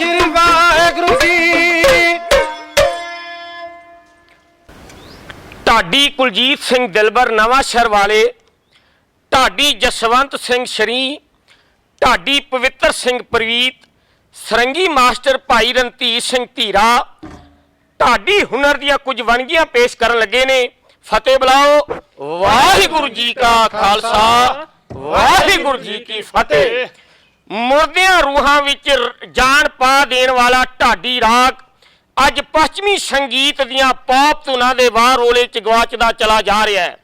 ਸ਼੍ਰੀ ਵਾਹਿਗੁਰੂ ਜੀ। ਢਾਡੀ ਕੁਲਜੀਤ ਸਿੰਘ ਦਿਲਬਰ, ਨਵਾਂ ਸ਼ਹਿਰ ਵਾਲੇ। ਢਾਡੀ ਜਸਵੰਤ ਸਿੰਘ ਸ਼ਰੀ, ਢਾਡੀ ਪਵਿੱਤਰ ਸਿੰਘ ਪ੍ਰਵੀਤ, ਸਰੰਗੀ ਮਾਸਟਰ ਭਾਈ ਰਣਧੀਰ ਸਿੰਘ ਧੀਰਾ। ਢਾਡੀ ਹੁਨਰ ਦੀਆਂ ਕੁਝ ਵੰਨਗੀਆਂ ਪੇਸ਼ ਕਰਨ ਲੱਗੇ ਨੇ। ਫਤਿਹ ਬੁਲਾਓ। ਵਾਹਿਗੁਰੂ ਜੀ ਕਾ ਖਾਲਸਾ। ਵਾਹਿਗੁਰੂ ਜੀ ਕੀ ਫਤਿਹ। ਮੁਰਦਿਆਂ ਰੂਹਾਂ ਵਿੱਚ ਰ- ਜਾਨ ਪਾ ਦੇਣ ਵਾਲਾ ਢਾਡੀ ਰਾਗ। ਅੱਜ ਪੱਛਮੀ ਸੰਗੀਤ ਦੀਆਂ ਪੌਪ ਧੁਨਾਂ ਦੇ ਵਾਰ ਰੋਲੇ ਚ ਗਵਾਚਦਾ ਚਲਾ ਜਾ ਰਿਹਾ ਹੈ।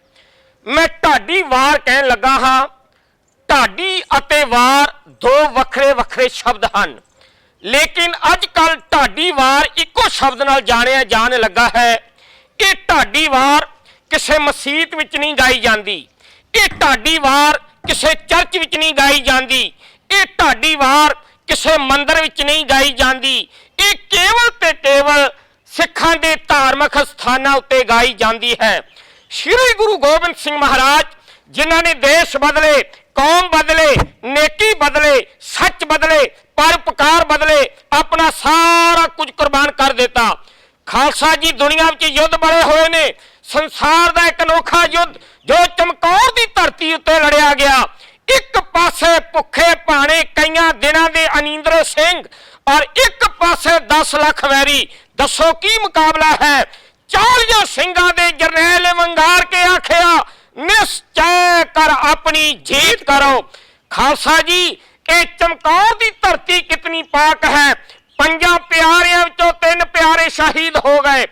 ਮੈਂ ਢਾਡੀ ਵਾਰ ਕਹਿਣ ਲੱਗਾ ਹਾਂ, ਢਾਡੀ ਅਤੇ ਵਾਰ ਦੋ ਵੱਖਰੇ ਵੱਖਰੇ ਸ਼ਬਦ ਹਨ। ਲੇਕਿਨ ਅੱਜ ਕੱਲ ਢਾਡੀ ਵਾਰ ਇੱਕੋ ਸ਼ਬਦ ਨਾਲ ਜਾਣਿਆ ਜਾਣ ਲੱਗਾ ਹੈ। ਇਹ ਢਾਡੀ ਵਾਰ ਕਿਸੇ ਮਸਜਿਦ ਵਿੱਚ ਨਹੀਂ ਗਾਈ ਜਾਂਦੀ। ਇਹ ਢਾਡੀ ਵਾਰ ਕਿਸੇ ਚਰਚ ਵਿੱਚ ਨਹੀਂ ਗਾਈ ਜਾਂਦੀ। ਇਹ ਢਾਡੀ ਵਾਰ ਕਿਸੇ ਮੰਦਰ ਵਿੱਚ ਨਹੀਂ ਗਾਈ ਜਾਂਦੀ। ਇਹ ਕੇਵਲ ਤੇ ਕੇਵਲ ਸਿੱਖਾਂ ਦੇ ਧਾਰਮਿਕ ਸਥਾਨਾਂ ਉੱਤੇ ਗਾਈ ਜਾਂਦੀ ਹੈ। ਸ੍ਰੀ ਗੁਰੂ ਗੋਬਿੰਦ ਸਿੰਘ ਮਹਾਰਾਜ, ਜਿਨ੍ਹਾਂ ਨੇ ਦੇਸ਼ ਬਦਲੇ, ਕੌਮ ਬਦਲੇ, ਨੇਕੀ ਬਦਲੇ, ਸੱਚ ਬਦਲੇ, ਪਰਉਪਕਾਰ ਬਦਲੇ, ਆਪਣਾ ਸਾਰਾ ਕੁਝ ਕੁਰਬਾਨ ਕਰ ਦਿੱਤਾ। ਖਾਲਸਾ ਜੀ ਦੁਨੀਆ ਵਿੱਚ ਯੁੱਧ ਬੜੇ ਹੋਏ ਨੇ। ਸੰਸਾਰ ਦਾ ਇੱਕ ਅਨੋਖਾ ਯੁੱਧ ਜੋ ਚਮਕੌਰ ਦੀ ਧਰਤੀ ਉੱਤੇ ਲੜਿਆ ਗਿਆ। ਇੱਕ ਪਾਸੇ ਭੁੱਖੇ ਭਾਣੇ ਕਈਆਂ ਦਿਨਾਂ ਦੇ ਅਨੀਂਦਰੇ ਸਿੰਘ ਔਰ ਇੱਕ ਪਾਸੇ 10 ਲੱਖ ਵੈਰੀ। ਦੱਸੋ ਕੀ ਮੁਕਾਬਲਾ ਹੈ? ਚਾਲੀਆਂ ਸਿੰਘਾਂ ਦੇ ਜਰਨੈਲ ਵੰਗਾਰ ਕੇ ਆਖਿਆ, ਨਿਸ਼ਚੈ ਕਰ ਆਪਣੀ ਜੀਤ ਕਰੋ। ਖਾਲਸਾ ਜੀ, ਇਹ ਚਮਕੌਰ ਦੀ ਧਰਤੀ ਕਿਤਨੀ ਪਾਕ ਹੈ? ਪੰਜਾਂ ਪਿਆਰਿਆਂ ਵਿੱਚੋਂ ਤਿੰਨ ਪਿਆਰੇ ਸ਼ਹੀਦ ਹੋ ਗਏ।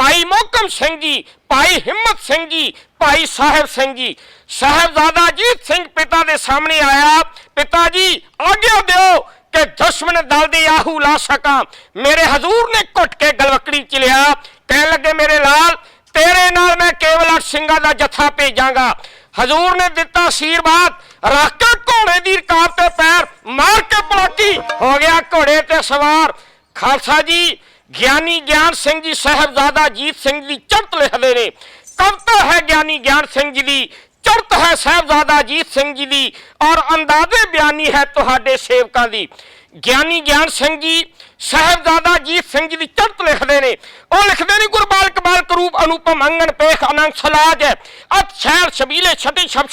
ਭਾਈ ਮੋਹਕਮ ਸਿੰਘ ਜੀ ਭਾਈ ਹਿੰਮਤ ਸਿੰਘ ਜੀ ਭਾਈ ਸਾਹਿਬ ਸਿੰਘ ਜੀ ਸਾਹਿਬਜ਼ਾਦਾ ਅਜੀਤ ਸਿੰਘ ਪਿਤਾ ਦੇ ਸਾਹਮਣੇ ਆਇਆ ਪਿਤਾ ਜੀ ਆਗਿਆ ਦਿਓ ਕਿ ਦੁਸ਼ਮਣ ਦਲ ਦੀ ਆਹੂ ਲਾ ਸਕਾਂ ਮੇਰੇ ਹਜ਼ੂਰ ਨੇ ਘੁੱਟ ਕੇ ਗਲਵਕੜੀ ਚ ਲਿਆ ਕਹਿਣ ਲੱਗੇ ਮੇਰੇ ਲਾਲ ਤੇਰੇ ਨਾਲ ਮੈਂ ਕੇਵਲ ਅੱਠ ਸਿੰਘਾਂ ਦਾ ਜਥਾ ਭੇਜਾਂਗਾ ਹਜ਼ੂਰ ਨੇ ਦਿੱਤਾ ਆਸ਼ੀਰਵਾਦ ਰੱਖ ਕੇ ਘੋੜੇ ਦੀ ਰਕਾਬ ਤੇ ਪੈਰ ਮਾਰ ਕੇ ਪਲਾਕੀ ਹੋ ਗਿਆ ਘੋੜੇ ਤੇ ਸਵਾਰ ਖਾਲਸਾ ਜੀ ਗਿਆਨੀ ਗਿਆਨ ਸਿੰਘ ਜੀ ਸਾਹਿਬਜ਼ਾਦਾ ਜੀਤ ਸਿੰਘ ਦੀ ਚੜਤ ਲਿਖਦੇ ਨੇ। ਕਵਿਤਾ ਹੈ ਗਿਆਨੀ ਗਿਆਨ ਸਿੰਘ ਜੀ ਦੀ, ਚੜ੍ਹਤ ਹੈ ਸਾਹਿਬਜ਼ਾਦਾ ਜੀਤ ਸਿੰਘ ਜੀ ਦੀ ਔਰ ਅੰਦਾਜ਼ੇ ਬਿਆਨੀ ਹੈ ਤੁਹਾਡੇ ਸੇਵਕਾਂ ਦੀ। ਗਿਆਨੀ ਗਿਆਨ ਸਿੰਘ ਜੀ ਸਾਹਿਬਜ਼ਾਦਾ ਜੀਤ ਸਿੰਘ ਜੀ ਦੀ ਚੜਤ ਲਿਖਦੇ ਨੇ। ਉਹ ਲਿਖਦੇ ਨੇ ਗੁਰਬਾਲਕ ਬਾਲਕ ਰੂਪ ਅਨੂਪਮ ਅੰਗਨ ਪੇਖ ਅਨੰਦ ਸਲਾਜ ਅਤ ਸ਼ਹਿਰ ਸ਼ਬੀਲੇ ਛਟੀ ਛਬ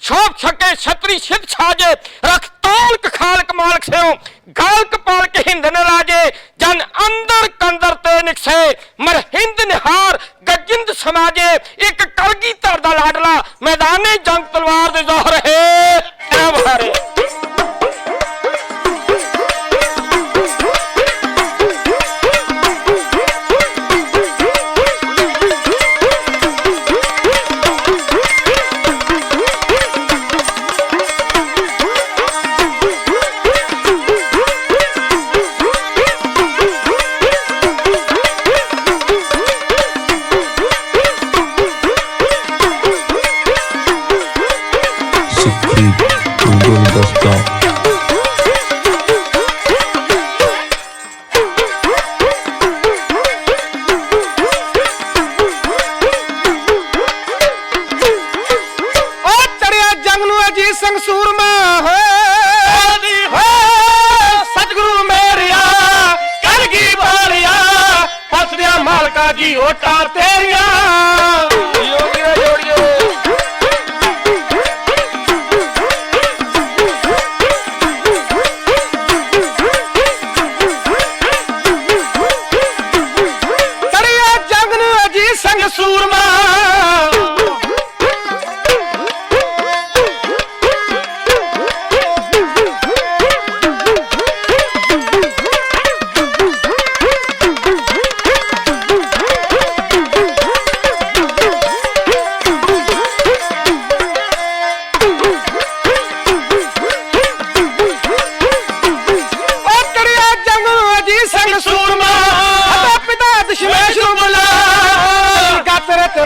ਸ਼ੋਭ ਛਕੇ ਛਤਰੀ ਸਿੱਧ ਛਾਜੇ। ਰਖ ਤਾਲਕ ਖਾਲਕ ਮਾਲਕ ਸਿਓ ਗਾਲਕ ਪਾਲਕ ਹਿੰਦਨ ਰਾਜੇ। ਜਨ ਅੰਦਰ ਕੰਦਰ ਤੇ ਨਿਕਸੇ, ਮਰ ਹਿੰਦ ਨਿਹਾਰ ਗਜਿੰਦ ਸਮਾਜੇ। ਇੱਕ ਕਲਗੀ ਧਰ ਦਾ ਲਾਡਲਾ, ਮੈਦਾਨੇ ਜੰਗ ਤਲਵਾਰ ਦੇ ਜ਼ਾਹਰ ਫਸਦਿਆ ਜੀ ਓਟਾਂ ਤੇਰੀਆਂ। ਜੋੜੀਓ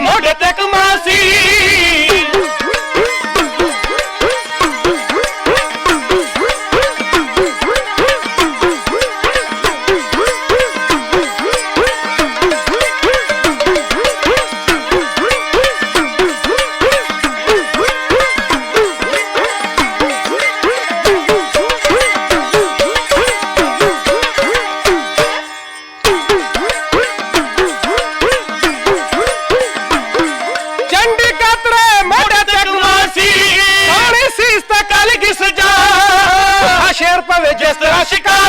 ನೋಡಿದ್ದಕ್ಕೆ ਤੇ ਮੋਢੇ